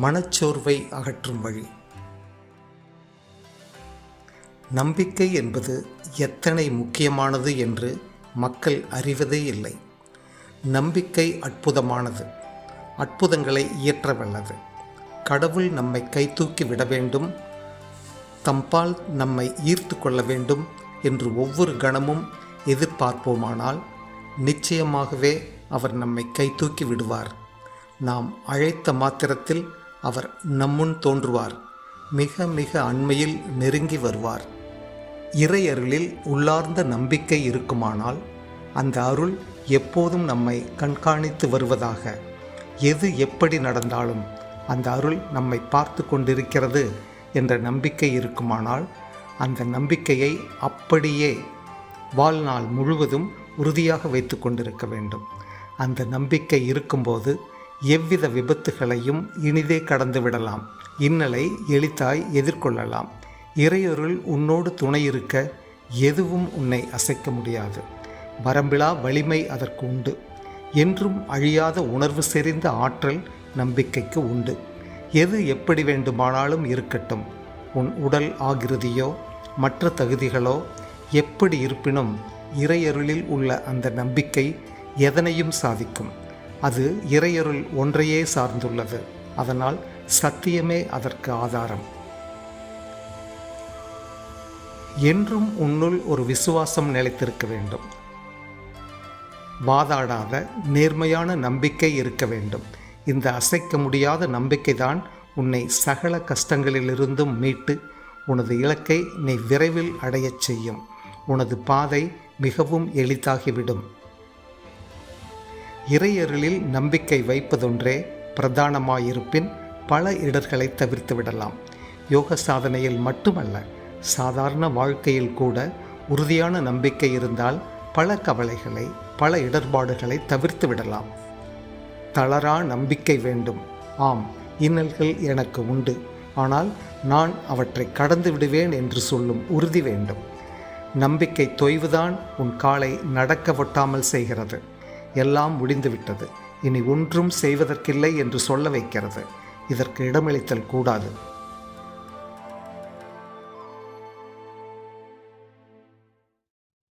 மனச்சோர்வை அகற்றும் வழி. நம்பிக்கை என்பது எத்தனை முக்கியமானது என்று மக்கள் அறிவதே இல்லை. நம்பிக்கை அற்புதமானது. அற்புதங்களை இயற்ற வல்லது. கடவுள் நம்மை கைதூக்கி விட வேண்டும். தம்பால் நம்மை ஈர்த்து கொள்ள வேண்டும் என்று ஒவ்வொரு கணமும் எதிர்பார்ப்போமானால் நிச்சயமாகவே அவர் நம்மை கைதூக்கி விடுவார். நாம் அழைத்த மாத்திரத்தில் அவர் நம்முன் தோன்றுவார். மிக மிக அண்மையில் நெருங்கி வருவார். இறையருளில் உள்ளார்ந்த நம்பிக்கை இருக்குமானால் அந்த அருள் எப்போதும் நம்மை கண்காணித்து வருவதாக. எது எப்படி நடந்தாலும் அந்த அருள் நம்மை பார்த்து கொண்டிருக்கிறது என்ற நம்பிக்கை இருக்குமானால் அந்த நம்பிக்கையை அப்படியே வாழ்நாள் முழுவதும் உறுதியாக வைத்து கொண்டிருக்க வேண்டும். அந்த நம்பிக்கை இருக்கும்போது எவ்வித விபத்துகளையும் இனிதே கடந்து விடலாம் இன்னலை எளிதாய் எதிர்கொள்ளலாம். இறையொருள் உன்னோடு துணை இருக்க எதுவும் உன்னை அசைக்க முடியாது. வரம்பிலா வலிமை அதற்கு உண்டு. என்றும் அழியாத உணர்வு செறிந்த ஆற்றல் நம்பிக்கைக்கு உண்டு. எது எப்படி வேண்டுமானாலும் இருக்கட்டும். உன் உடல் ஆகிருதியோ மற்ற தகுதிகளோ எப்படி இருப்பினும் இறையருளில் உள்ள அந்த நம்பிக்கை எதனையும் சாதிக்கும். அது இறையருள் ஒன்றையே சார்ந்துள்ளது. அதனால் சத்தியமே அதற்கு ஆதாரம். என்றும் உன்னுள் ஒரு விசுவாசம் நிலைத்திருக்க வேண்டும். வாதாடாத நேர்மையான நம்பிக்கை இருக்க வேண்டும். இந்த அசைக்க முடியாத நம்பிக்கைதான் உன்னை சகல கஷ்டங்களிலிருந்தும் மீட்டு உனது இலக்கை நீ விரைவில் அடையச் செய்யும். உனது பாதை மிகவும் எளிதாகிவிடும். இறையருளில் நம்பிக்கை வைப்பதொன்றே பிரதானமாயிருப்பின் பல இடர்களை தவிர்த்து விடலாம் யோக சாதனையில் மட்டுமல்ல சாதாரண வாழ்க்கையில் கூட உறுதியான நம்பிக்கை இருந்தால் பல கவலைகளை பல இடர்பாடுகளை தவிர்த்து விடலாம் தளரா நம்பிக்கை வேண்டும். ஆம் இன்னல்கள் எனக்கு உண்டு. ஆனால் நான் அவற்றை கடந்து விடுவேன் என்று சொல்லும் உறுதி வேண்டும். நம்பிக்கை தொய்வுதான் உன் காலை நடக்க ஒட்டாமல் செய்கிறது. எல்லாம் முடிந்துவிட்டது. இனி ஒன்றும் செய்வதற்கில்லை என்று சொல்ல வைக்கிறது. இதற்கு இடமளித்தல் கூடாது.